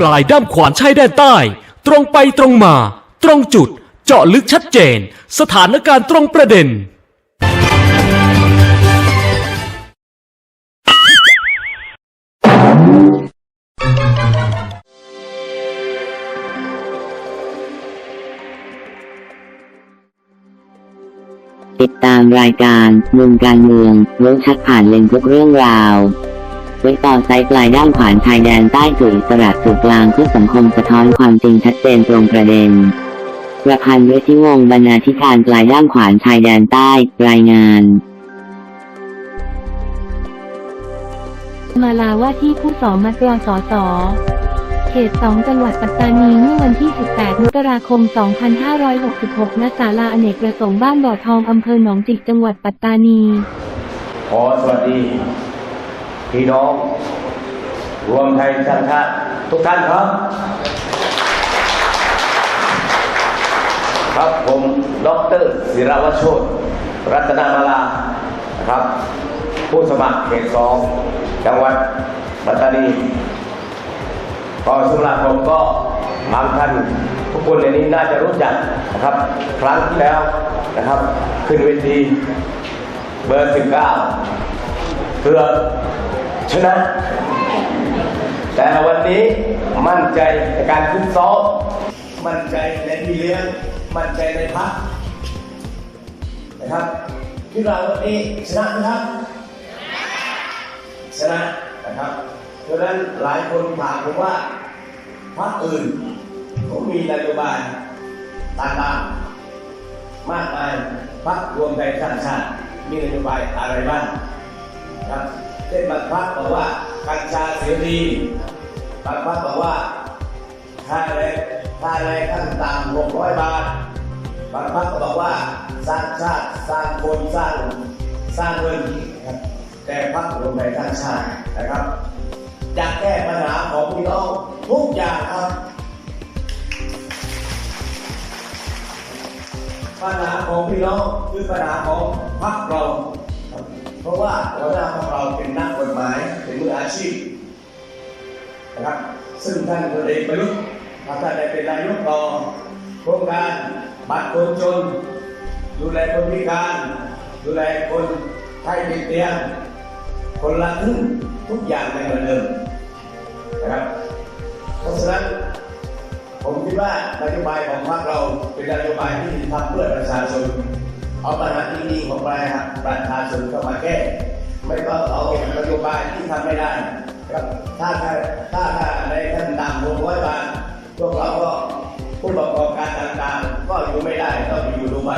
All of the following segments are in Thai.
ปลายด้ามขวานชายแดนใต้ ตรงไปตรงมา ตรงจุด เจาะลึกชัดเจน สถานการณ์ตรงประเด็น ติดตามรายการมุมการเมืองรู้ชัดผ่านเลนทุกเรื่องราว ไว้ต่อไซส์ปลายด้ามขวานชายแดนใต้สู่อิสระสู่กลางเพื่อสังคมสะท้อนความจริงชัดเจนตรงประเด็น ประพันธ์ฤทธิวงศ์บรรณาธิการปลายด้ามขวานชายแดนใต้ รายงานมาลาว่าที่ผู้สอมัตราสอสอเขต 2 จังหวัดปัตตานีเมื่อวันที่ 18 มกราคม 2566 ณ ศาลาอเนกประสงค์บ้านบ่อทอง อำเภอหนองจิก จังหวัดปัตตานี ขอสวัสดี พี่น้อง รวมไทยสร้างชาติทุกท่านครับ ครับผมดรศิรวัชโชตรัตนามาลานะครับ ผู้สมัครเขตสองจังหวัดปัตตานีก็สำหรับผมก็บางท่านทุกคนในนี้น่าจะรู้จักนะครับ ครั้งที่แล้วนะครับ ขึ้นเวทีเบอร์สิบเก้าเกือ ชนะแต่วันนี้มั่นใจในการขึ้นซ้อมมั่นใจในพี่เลี้ยงมั่นใจในพักนะครับที่เราวันนี้ชนะนะครับชนะนะครับเพราะนั้นหลายคนถามผมว่าพรรคอื่นเขามีนโยบายต่างๆมากมายพรรครวมไทยสร้างชาติมีนโยบายอะไรบ้างครับ เช่นบางพรรคบอกว่ากัญชาเสรีบางพรรคบอกว่าค่าแรงค่าแรงขั้นต่ำ600บาท บางพรรคก็บอกว่าสร้างชาติสร้างคนสร้างสร้างเงินครับแต่พรรครวมไทยสร้างชาตินะครับจะแก้ปัญหาของพี่น้องทุกอย่างครับปัญหาของพี่น้องคือปัญหาของพรรคเรา เพราะว่าหัวหน้าพรรคเราเป็นนักกฎหมายเป็นมืออาชีพนะครับซึ่งท่านพลเอกประยุทธ์ถ้าท่านได้เป็นนายกต่อโครงการบัตรคนจน ดูแลคนพิการ ดูแลคนไข้ติดเตียงคนละครึ่งทุกอย่างไม่เหมือนเดิมนะครับเพราะฉะนั้นผมคิดว่านโยบายของพรรคเราเป็นนโยบายที่ทำเพื่อประชาชน เอาปัญหาที่ดีของประชาประชาชนเข้ามาแก้ ไม่ต้องเอานโยบายที่ทำไม่ได้ครับถ้าถ้าถ้าในขั้นต่ำหกร้อยบาทพวกเราก็ผู้ประกอบการต่างๆ ก็อยู่ไม่ได้ต้องอยู่ดูไบ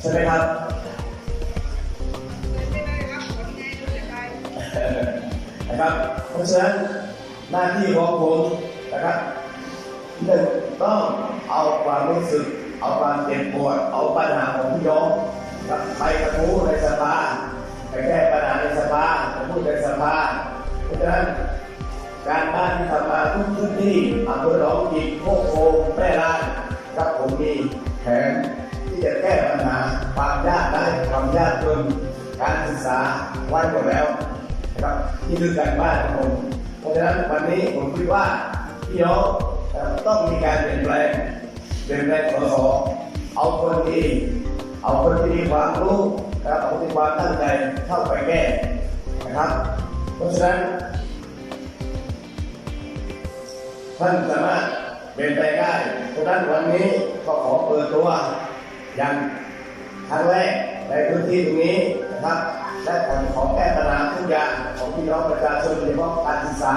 ใช่ไหมครับนะครับ เพราะฉะนั้นหน้าที่ของผมนะครับหนึ่งต้องเอาความรู้สึก เอาความเจ็บปวดเอาปัญหาของพี่น้องไปกระทู้ในสภาไปแก้ปัญหาในสภาไปพูดในสภาเพราะฉะนั้นการบ้านที่ทำมาทุกพื้นที่อำเภอหนองจิกโคกโคแม่ลานครับผมมีแผนที่จะแก้ปัญหาความยากได้ความยากจนการศึกษาไว้หมดแล้วนะครับที่คือการบ้านของผมเพราะฉะนั้นวันนี้ผมคิดว่าพี่น้องต้องมีการเปลี่ยนแปลง เปลี่ยนแปลงสสเอาคนดีเอาคนที่มีความรู้นะครับเอาที่ความตั้งใจเข้าไปแก้นะครับเพราะฉะนั้นท่านสามารถเปลี่ยนแปได้เพราะฉะนั้นวันนี้ก็ขอเปิดตัวอย่างครั้งแรกในพื้นที่ตรงนี้นะครับและผมขอแก้ปัญหาทุกอย่างของพี่น้องประชาชนโดยเฉพาะการศึกษา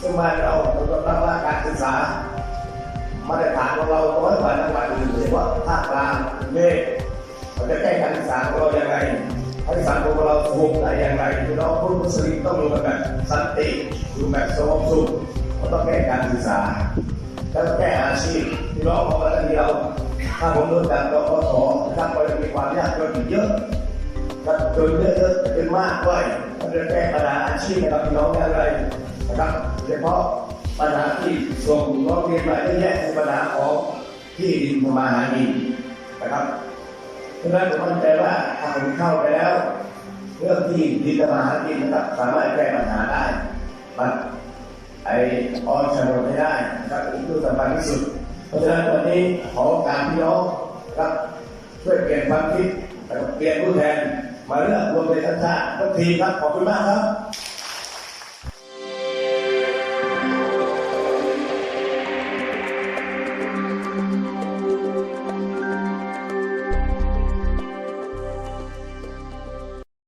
ซึ่งบ้านเราเราต้องรับว่าการศึกษา มาตรฐานของเราน้อยกว่าจังหวัดอื่นโดยเฉพาะภาคกลางเมฆเราจะแก้การศึกษาของเราอย่างไรให้สังคมของเราสงบได้อย่างไรพี่น้องผู้มุสลิมต้องอยู่แบบสันติอยู่แบบสงบสุขเราต้องแก้การศึกษาแล้วแก้อาชีพพี่น้องของเราที่เราถ้าผมรู้จักกพศนะครับก็จะมีความยากจนเยอะครับจนเยอะๆเป็นมากด้วยมันจะแก้ปัญหาอาชีพให้กับพี่น้องอย่างไรนะครับโดยเฉพาะ ปัญหาที่ส่งร้องเรียนมาเยอะแยะในปัญหาของที่ดินมาหากินนะครับเพราะฉะนั้นผมมั่นใจว่าถ้าผมเข้าไปแล้ว เรื่องที่ดินมาหากินนะครับสามารถแก้ปัญหาได้บัดไอออนชนนให้ได้นะครับนี่คือสำคัญที่สุด เพราะฉะนั้นวันนี้ขอการพี่น้องครับช่วยเปลี่ยนความคิดเปลี่ยนผู้แทนมาเลือกรวมใจทั้งชาติทุกทีครับขอบคุณมากครับ